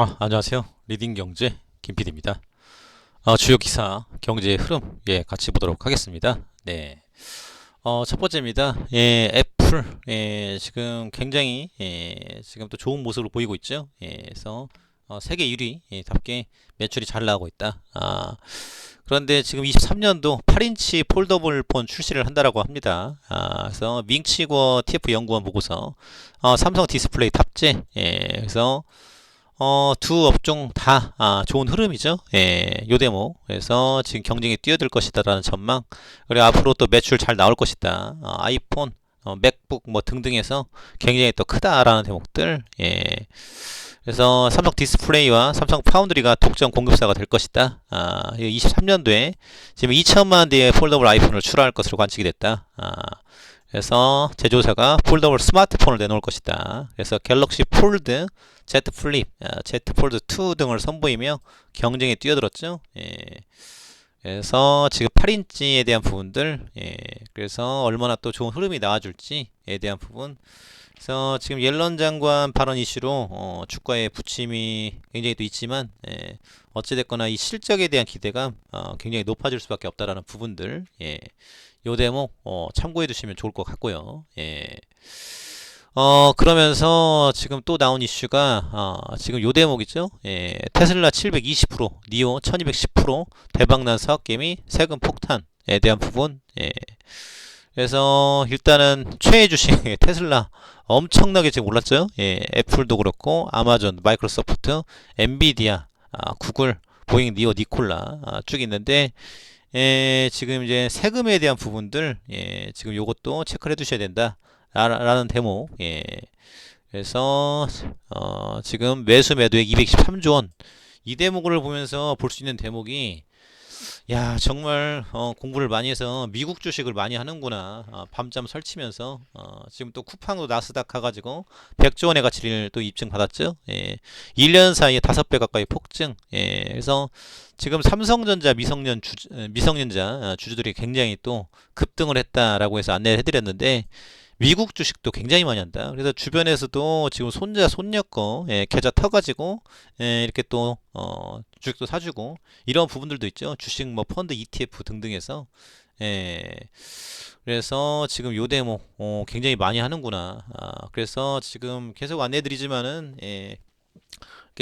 아, 안녕하세요. 리딩 경제 김PD입니다. 어, 주요 기사 경제의 흐름 예, 같이 보도록 하겠습니다. 네. 어, 첫 번째입니다. 예, 애플 예, 지금 굉장히 예, 지금 또 좋은 모습을 보이고 있죠. 예, 그래서 어, 세계 1위 예, 답게 매출이 잘 나오고 있다. 아, 그런데 지금 23년도 8인치 폴더블 폰 출시를 한다라고 합니다. 아, 그래서 밍치고 TF 연구원 보고서 어, 삼성 디스플레이 탑재. 예, 그래서 어, 두 업종 다 아, 좋은 흐름이죠. 예, 요 대목. 그래서 지금 경쟁에 뛰어들 것이다라는 전망. 그리고 앞으로 또 매출 잘 나올 것이다. 어, 아이폰, 어, 맥북 뭐 등등에서 굉장히 또 크다라는 대목들. 예. 그래서 삼성 디스플레이와 삼성 파운드리가 독점 공급사가 될 것이다. 아, 23년도에 지금 2천만 대의 폴더블 아이폰을 출하할 것으로 관측이 됐다. 아, 그래서 제조사가 폴더블 스마트폰을 내놓을 것이다. 그래서 갤럭시 폴드, Z 플립, 아, Z 폴드 2 등을 선보이며 경쟁에 뛰어들었죠. 예. 그래서 지금 8인치에 대한 부분들, 예. 그래서 얼마나 또 좋은 흐름이 나와줄지에 대한 부분. 그래서 지금 옐런 장관 발언 이슈로 어, 주가의 부침이 굉장히 또 있지만 예, 어찌됐거나 이 실적에 대한 기대감 어, 굉장히 높아질 수밖에 없다라는 부분들 예, 요 대목 어, 참고해 두시면 좋을 것 같고요. 예. 어 그러면서 지금 또 나온 이슈가 어, 지금 요 대목이죠. 예, 테슬라 720% 니오 1210% 대박난 사업 개미 세금 폭탄에 대한 부분. 예. 그래서 일단은 최애 주식 테슬라 엄청나게 지금 올랐죠. 예, 애플도 그렇고 아마존, 마이크로소프트, 엔비디아, 아, 구글, 보잉, 니오, 니콜라 아, 쭉 있는데 예, 지금 이제 세금에 대한 부분들 예, 지금 요것도 체크를 해 두셔야 된다. 라는 대목. 예. 그래서 어, 지금 매수 매도액 223조 원. 이 대목을 보면서 볼 수 있는 대목이 야 정말 어, 공부를 많이 해서 미국 주식을 많이 하는구나 어, 밤잠 설치면서 어, 지금 또 쿠팡도 나스닥 가가지고 100조 원의 가치를 또 입증 받았죠 예, 1년 사이에 5배 가까이 폭증 예, 그래서 지금 삼성전자 미성년 주, 미성년자 어, 주주들이 굉장히 또 급등을 했다라고 해서 안내를 해드렸는데 미국 주식도 굉장히 많이 한다. 그래서 주변에서도 지금 손자 손녀 거 예, 계좌 터가지고 예, 이렇게 또 어, 주식도 사주고 이런 부분들도 있죠. 주식 뭐 펀드 ETF 등등에서 예, 그래서 지금 요 대목 어, 굉장히 많이 하는구나. 아, 그래서 지금 계속 안내드리지만은 예,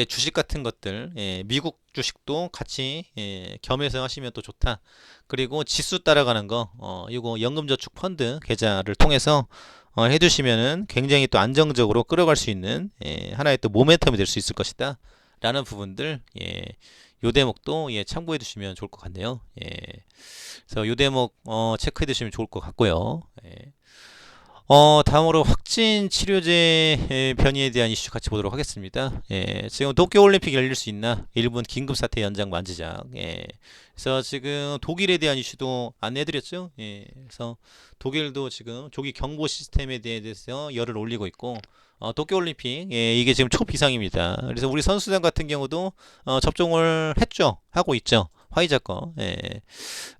주식 같은 것들 예, 미국 주식도 같이 예, 겸해서 하시면 또 좋다. 그리고 지수 따라가는 거 어, 이거 연금저축 펀드 계좌를 통해서 어, 해두시면은 굉장히 또 안정적으로 끌어갈 수 있는 예, 하나의 또 모멘텀이 될 수 있을 것이다. 라는 부분들 예, 요 대목도 예, 참고해 두시면 좋을 것 같네요. 예. 그래서 요 대목 어, 체크해 두시면 좋을 것 같고요. 예. 어, 다음으로 확진 치료제 변이에 대한 이슈 같이 보도록 하겠습니다. 예, 지금 도쿄올림픽 열릴 수 있나? 일본 긴급사태 연장 만지작. 예, 그래서 지금 독일에 대한 이슈도 안내해드렸죠. 예, 그래서 독일도 지금 조기 경보 시스템에 대해서 열을 올리고 있고, 어, 도쿄올림픽, 예, 이게 지금 초비상입니다. 그래서 우리 선수단 같은 경우도 어, 접종을 했죠. 하고 있죠. 화이자 거. 예.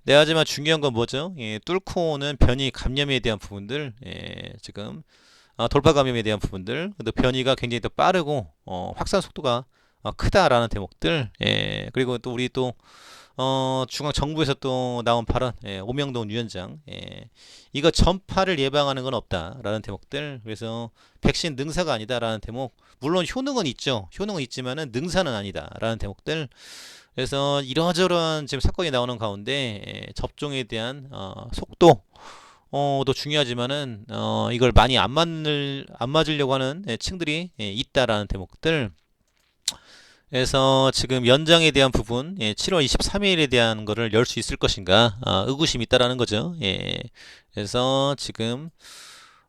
네, 하지만 중요한 건 뭐죠? 예, 뚫고 오는 변이 감염에 대한 부분들, 예, 지금 어, 돌파 감염에 대한 부분들, 또 변이가 굉장히 더 빠르고 어, 확산 속도가 어, 크다라는 대목들, 예, 그리고 또 우리 또 어, 중앙 정부에서 또 나온 발언, 예, 오명동 위원장, 예, 이거 전파를 예방하는 건 없다라는 대목들, 그래서 백신 능사가 아니다라는 대목, 물론 효능은 있죠, 효능은 있지만은 능사는 아니다라는 대목들. 그래서 이러저러한 지금 사건이 나오는 가운데 예, 접종에 대한 어, 속도 어도 중요하지만은 어 이걸 많이 안 맞을 안 맞으려고 하는 예, 층들이 예, 있다라는 대목들. 그래서 지금 연장에 대한 부분, 예, 7월 23일에 대한 거를 열 수 있을 것인가 어, 의구심이 있다라는 거죠. 예. 그래서 지금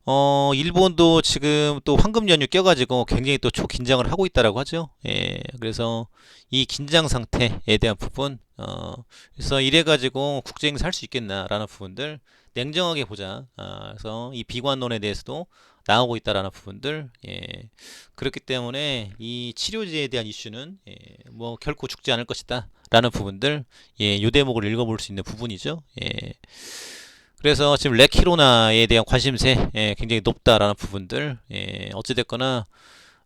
어, 일본도 지금 또 황금 연휴 껴가지고 굉장히 또 초긴장을 하고 있다라고 하죠. 예, 그래서 이 긴장 상태에 대한 부분, 어, 그래서 이래 가지고 국제행사 할 수 있겠나라는 부분들 냉정하게 보자. 아, 그래서 이 비관론에 대해서도 나오고 있다라는 부분들, 예, 그렇기 때문에 이 치료제에 대한 이슈는 예, 뭐 결코 죽지 않을 것이다라는 부분들, 예, 요 대목을 읽어볼 수 있는 부분이죠. 예. 그래서 지금 레키로나에 대한 관심세 예, 굉장히 높다라는 부분들 예, 어찌됐거나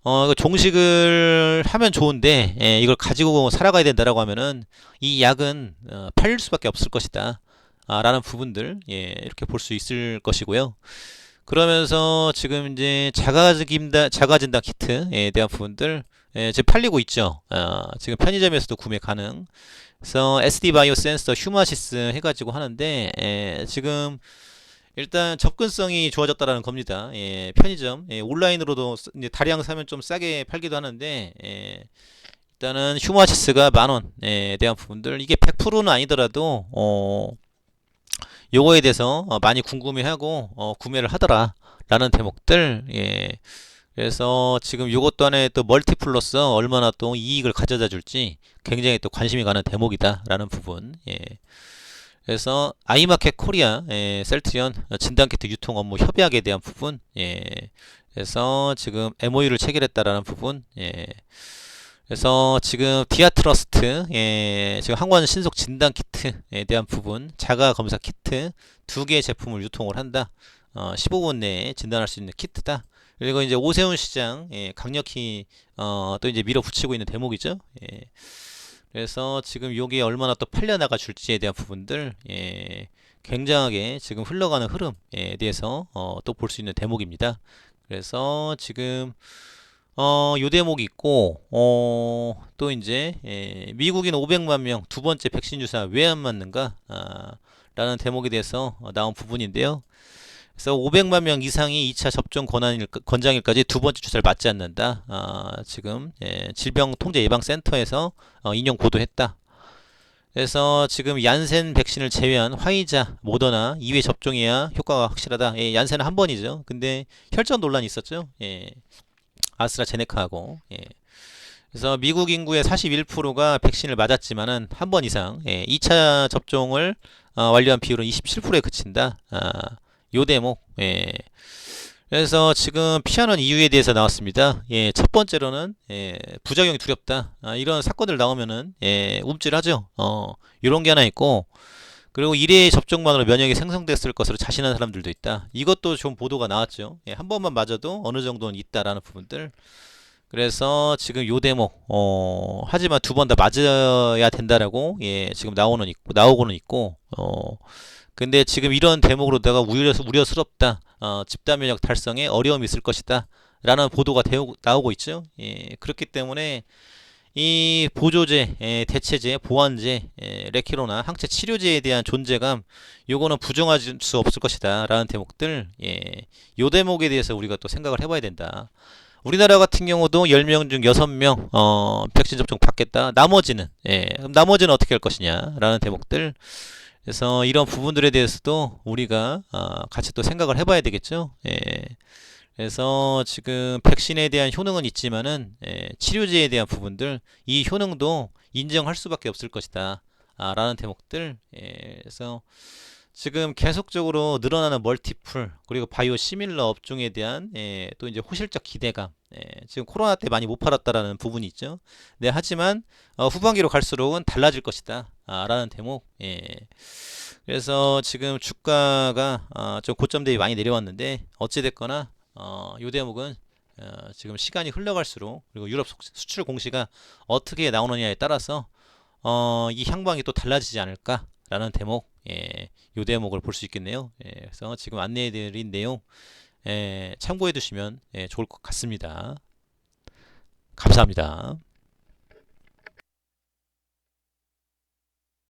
어, 종식을 하면 좋은데, 예, 이걸 가지고 살아가야 된다라고 하면은, 이 약은, 어, 팔릴 수밖에 없을 것이다. 아, 라는 부분들, 예, 이렇게 볼 수 있을 것이고요. 그러면서 지금 이제 자가진단, 자가진단 키트에 대한 부분들, 예, 지금 팔리고 있죠. 아, 지금 편의점에서도 구매 가능. 그래서 SD 바이오 센서 휴마시스 해가지고 하는데, 예, 지금 일단 접근성이 좋아졌다라는 겁니다. 예, 편의점 예, 온라인으로도 쓰- 이제 다량 사면 좀 싸게 팔기도 하는데 예, 일단은 휴마시스가 만 원에 대한 부분들 이게 100%는 아니더라도 어, 요거에 대해서 어, 많이 궁금해하고 어, 구매를 하더라 라는 대목들 예. 그래서 지금 요것 또한에 또 멀티플러스 얼마나 또 이익을 가져다 줄지 굉장히 또 관심이 가는 대목이다 라는 부분 예. 그래서 아이마켓 코리아 예, 셀트리온 진단 키트 유통 업무 협약에 대한 부분 예, 그래서 지금 MOU를 체결했다라는 부분 예, 그래서 지금 디아트러스트 예, 지금 항원 신속 진단 키트에 대한 부분 자가 검사 키트 두 개의 제품을 유통을 한다 어, 15분 내에 진단할 수 있는 키트다 그리고 이제 오세훈 시장 예, 강력히 어, 또 이제 밀어붙이고 있는 대목이죠 예. 그래서 지금 요게 얼마나 또 팔려나가 줄지에 대한 부분들 예, 굉장하게 지금 흘러가는 흐름에 대해서 어, 또 볼 수 있는 대목입니다. 그래서 지금 어, 요 대목이 있고 어, 또 이제 예, 미국인 500만 명 두 번째 백신 주사 왜 안 맞는가 아, 라는 대목에 대해서 어, 나온 부분인데요. 그래서 500만 명 이상이 2차 접종 권한일, 권장일까지 두 번째 주사를 맞지 않는다. 아, 지금 예, 질병통제예방센터에서 어, 인용 보도했다. 그래서 지금 얀센 백신을 제외한 화이자, 모더나 2회 접종해야 효과가 확실하다. 예, 얀센은 한 번이죠. 근데 혈전 논란이 있었죠. 예, 아스트라제네카하고. 예. 그래서 미국 인구의 41%가 백신을 맞았지만은 한 번 이상 예, 2차 접종을 어, 완료한 비율은 27%에 그친다. 아, 요 대목. 예. 그래서 지금 피하는 이유에 대해서 나왔습니다. 예, 첫 번째로는 예, 부작용이 두렵다. 아, 이런 사건들 나오면은 예, 움찔하죠. 어, 이런 게 하나 있고 그리고 1회 접종만으로 면역이 생성됐을 것으로 자신하는 사람들도 있다. 이것도 좀 보도가 나왔죠. 예, 한 번만 맞아도 어느 정도는 있다라는 부분들. 그래서 지금 요 대목 어, 하지만 두 번 다 맞아야 된다라고 예, 지금 나오는 있고 나오고는 있고 어, 근데 지금 이런 대목으로 내가 우려, 우려스럽다. 어, 집단 면역 달성에 어려움이 있을 것이다. 라는 보도가 되오, 나오고 있죠. 예, 그렇기 때문에 이 보조제, 예, 대체제, 보완제, 예, 레키로나 항체 치료제에 대한 존재감, 요거는 부정할 수 없을 것이다. 라는 대목들, 예, 요 대목에 대해서 우리가 또 생각을 해봐야 된다. 우리나라 같은 경우도 10명 중 6명, 어, 백신 접종 받겠다. 나머지는, 예, 그럼 나머지는 어떻게 할 것이냐. 라는 대목들, 그래서 이런 부분들에 대해서도 우리가 어, 같이 또 생각을 해봐야 되겠죠. 예. 그래서 지금 백신에 대한 효능은 있지만은 예, 치료제에 대한 부분들 이 효능도 인정할 수밖에 없을 것이다. 아, 라는 대목들. 예, 그래서 지금 계속적으로 늘어나는 멀티플 그리고 바이오 시밀러 업종에 대한 예, 또 이제 호실적 기대감. 예, 지금 코로나 때 많이 못 팔았다라는 부분이 있죠. 네, 하지만 어, 후반기로 갈수록은 달라질 것이다. 아, 라는 대목. 예. 그래서 지금 주가가 어, 좀 고점 대비 많이 내려왔는데 어찌 됐거나 어, 요 대목은 어, 지금 시간이 흘러갈수록 그리고 유럽 속- 수출 공시가 어떻게 나오느냐에 따라서 어, 이 향방이 또 달라지지 않을까라는 대목, 예, 요 대목을 볼 수 있겠네요. 예, 그래서 지금 안내해드린 내용 예, 참고해 두시면 예, 좋을 것 같습니다. 감사합니다.